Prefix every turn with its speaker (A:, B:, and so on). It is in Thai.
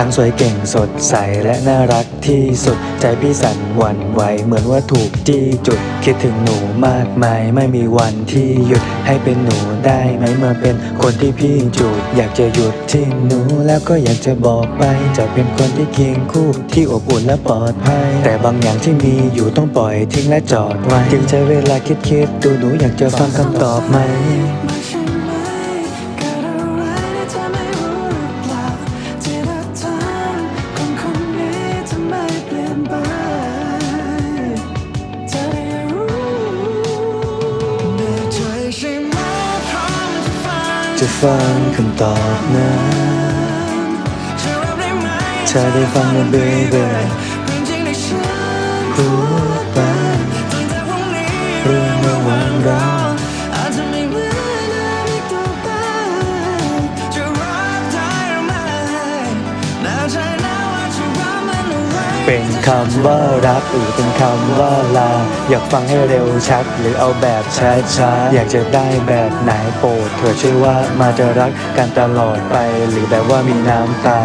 A: ทั้งสวยเก่งสดใสและน่ารักที่สุด ใจพี่สั่นหวั่นไหวเหมือนว่าถูกจี้จุด คิดถึงหนูมากมายไม่มีวันที่หยุดให้เป็นหนูได้ไหมเมื่อเป็นคนที่พี่จูด อยากจะหยุดที่หนูแล้วก็อยากจะบอกไป จะเป็นคนที่เคียงคู่ที่อบอุ่นและปลอดภัย แต่บางอย่างที่มีอยู่ต้องปล่อยทิ้งและจอดไว้จึงใช้เวลาคิดคิดๆดูหนูอยากจะฟังคำตอบไหม
B: จะฟัง
A: คำตอบนั้น
B: จะ
A: เธอได้ฟังนะ baby
B: เรื่องจริงที่ฉัน
A: พูดไป
B: ตั้งแต่วันนี้
A: เรื่องระหว่างเรา เป็นคำว่ารักหรือเป็นคำว่าลา อยากฟังให้เร็วชัดหรือเอาแบบช้าๆอยากจะได้แบบไหนโปรดเธอช่วยว่ามาจะรักกันตลอดไป หรือแบบว่ามีน้ำตา